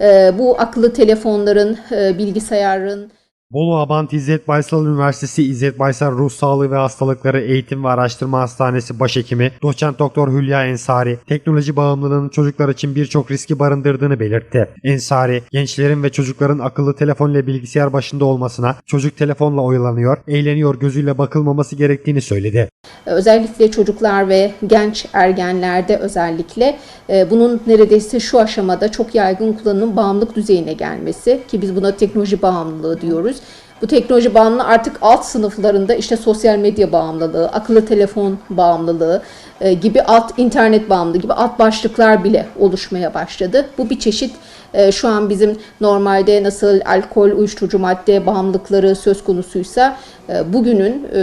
e, bu akıllı telefonların, e, bilgisayarın, Bolu Abant İzzet Baysal Üniversitesi İzzet Baysal Ruh Sağlığı ve Hastalıkları Eğitim ve Araştırma Hastanesi Başhekimi Doçent Doktor Hülya Ensari, teknoloji bağımlılığının çocuklar için birçok riski barındırdığını belirtti. Ensari, gençlerin ve çocukların akıllı telefon ile bilgisayar başında olmasına, çocuk telefonla oyalanıyor, eğleniyor gözüyle bakılmaması gerektiğini söyledi. özellikle çocuklar ve genç ergenlerde özellikle e, bunun neredeyse şu aşamada çok yaygın kullanımın bağımlılık düzeyine gelmesi ki biz buna teknoloji bağımlılığı diyoruz. Bu teknoloji bağımlılığı artık alt sınıflarında işte sosyal medya bağımlılığı, akıllı telefon bağımlılığı e, gibi alt internet bağımlılığı gibi alt başlıklar bile oluşmaya başladı. Bu bir çeşit e, şu an bizim normalde nasıl alkol, uyuşturucu madde bağımlılıkları söz konusuysa e, bugünün e,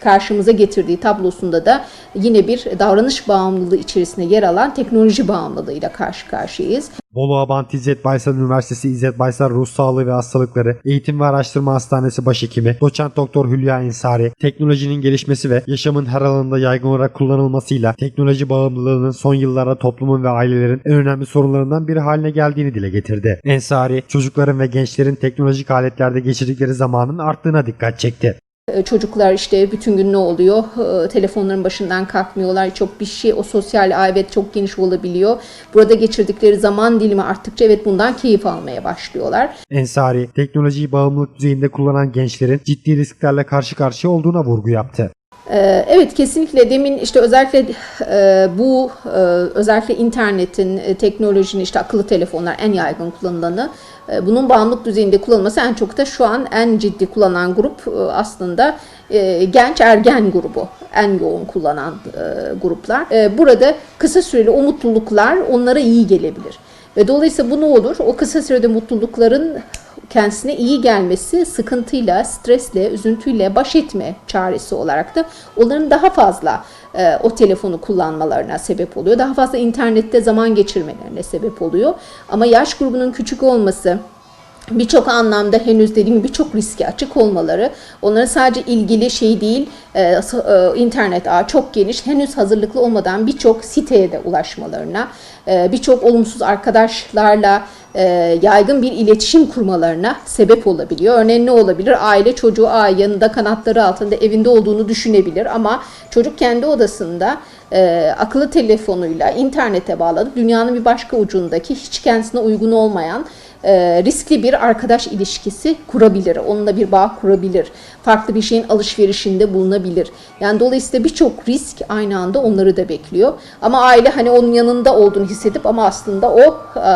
karşımıza getirdiği tablosunda da yine bir davranış bağımlılığı içerisinde yer alan teknoloji bağımlılığıyla karşı karşıyayız. Bolu Abant İzzet Baysal Üniversitesi İzzet Baysal Ruh Sağlığı ve Hastalıkları Eğitim ve Araştırma Hastanesi Başhekimi Doçent Doktor Hülya Ensari, teknolojinin gelişmesi ve yaşamın her alanında yaygın olarak kullanılmasıyla teknoloji bağımlılığının son yıllarda toplumun ve ailelerin en önemli sorunlarından biri haline geldiğini dile getirdi. Ensari, çocukların ve gençlerin teknolojik aletlerde geçirdikleri zamanın arttığına dikkat çekti. E, Çocuklar işte bütün gün ne oluyor? E, Telefonların başından kalkmıyorlar. Çok bir şey, o sosyal ağ evet çok geniş olabiliyor. Burada geçirdikleri zaman dilimi arttıkça evet bundan keyif almaya başlıyorlar. Ensari, teknolojiyi bağımlılık düzeyinde kullanan gençlerin ciddi risklerle karşı karşıya olduğuna vurgu yaptı. Ee, Evet kesinlikle demin işte özellikle e, bu e, özellikle internetin, e, teknolojinin işte akıllı telefonlar en yaygın kullanılanı. Bunun bağımlılık düzeyinde kullanılması en çok da şu an en ciddi kullanan grup aslında genç ergen grubu. En yoğun kullanan gruplar. Burada kısa süreli o mutluluklar onlara iyi gelebilir. Ve dolayısıyla bu ne olur? O kısa sürede mutlulukların kendisine iyi gelmesi sıkıntıyla, stresle, üzüntüyle baş etme çaresi olarak da onların daha fazla e, o telefonu kullanmalarına sebep oluyor. Daha fazla internette zaman geçirmelerine sebep oluyor. Ama yaş grubunun küçük olması, birçok anlamda henüz dediğim gibi birçok riske açık olmaları onların sadece ilgili şey değil e, e, internet ağı çok geniş henüz hazırlıklı olmadan birçok siteye de ulaşmalarına e, birçok olumsuz arkadaşlarla e, yaygın bir iletişim kurmalarına sebep olabiliyor. Örneğin ne olabilir? Aile çocuğu aa, yanında kanatları altında evinde olduğunu düşünebilir ama çocuk kendi odasında e, akıllı telefonuyla internete bağlanıp dünyanın bir başka ucundaki hiç kendisine uygun olmayan e, riskli bir arkadaş ilişkisi kurabilir. Onunla bir bağ kurabilir. Farklı bir şeyin alışverişinde bulunabilir. Yani dolayısıyla birçok risk aynı anda onları da bekliyor. Ama aile hani onun yanında olduğunu hissedip ama aslında o e,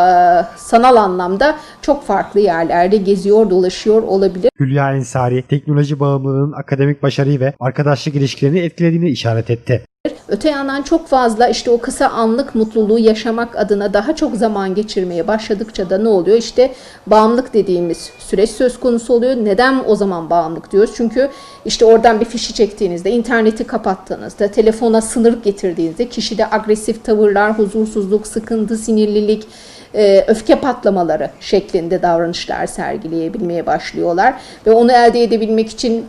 sanal anlamda çok farklı yerlerde geziyor, dolaşıyor olabilir. Hülya Ensari, teknoloji bağımlılığının akademik başarıyı ve arkadaşlık ilişkilerini etkilediğini işaret etti. Öte yandan çok fazla işte o kısa anlık mutluluğu yaşamak adına daha çok zaman geçirmeye başladıkça da ne oluyor? İşte bağımlılık dediğimiz süreç söz konusu oluyor. Neden o zaman bağımlılık diyoruz? Çünkü işte oradan bir fişi çektiğinizde, interneti kapattığınızda, telefona sınır getirdiğinizde kişide agresif tavırlar, huzursuzluk, sıkıntı, sinirlilik, e, öfke patlamaları şeklinde davranışlar sergileyebilmeye başlıyorlar. Ve onu elde edebilmek için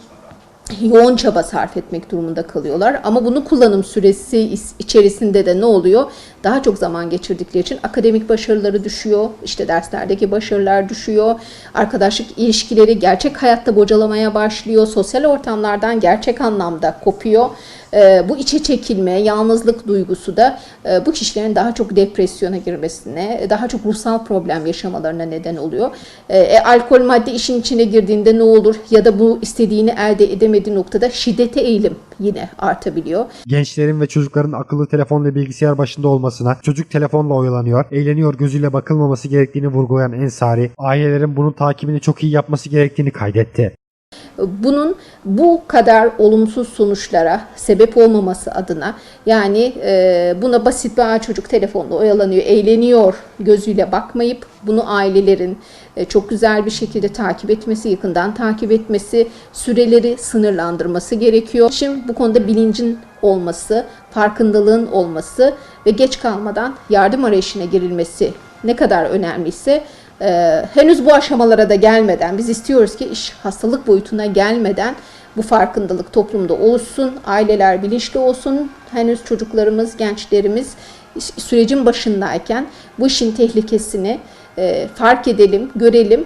yoğun çaba sarf etmek durumunda kalıyorlar. Ama bunu kullanım süresi is- içerisinde de ne oluyor? Daha çok zaman geçirdikleri için akademik başarıları düşüyor. işte derslerdeki başarılar düşüyor. Arkadaşlık ilişkileri gerçek hayatta bocalamaya başlıyor. Sosyal ortamlardan gerçek anlamda kopuyor. Ee, bu içe çekilme, yalnızlık duygusu da e, bu kişilerin daha çok depresyona girmesine, daha çok ruhsal problem yaşamalarına neden oluyor. Ee, e, alkol madde işin içine girdiğinde ne olur ya da bu istediğini elde edemediği noktada şiddete eğilim yine artabiliyor. Gençlerin ve çocukların akıllı telefon ve bilgisayar başında olmasına, çocuk telefonla oyalanıyor, eğleniyor gözüyle bakılmaması gerektiğini vurgulayan Ensari, ailelerin bunun takibini çok iyi yapması gerektiğini kaydetti. Bunun bu kadar olumsuz sonuçlara sebep olmaması adına yani e, buna basit bir "Aa, çocuk telefonla oyalanıyor, eğleniyor gözüyle bakmayıp bunu ailelerin e, çok güzel bir şekilde takip etmesi, yakından takip etmesi, süreleri sınırlandırması gerekiyor. Şimdi bu konuda bilincin olması, farkındalığın olması ve geç kalmadan yardım arayışına girilmesi ne kadar önemliyse ee, henüz bu aşamalara da gelmeden biz istiyoruz ki iş hastalık boyutuna gelmeden bu farkındalık toplumda oluşsun, aileler bilinçli olsun, henüz çocuklarımız, gençlerimiz sürecin başındayken bu işin tehlikesini e, fark edelim, görelim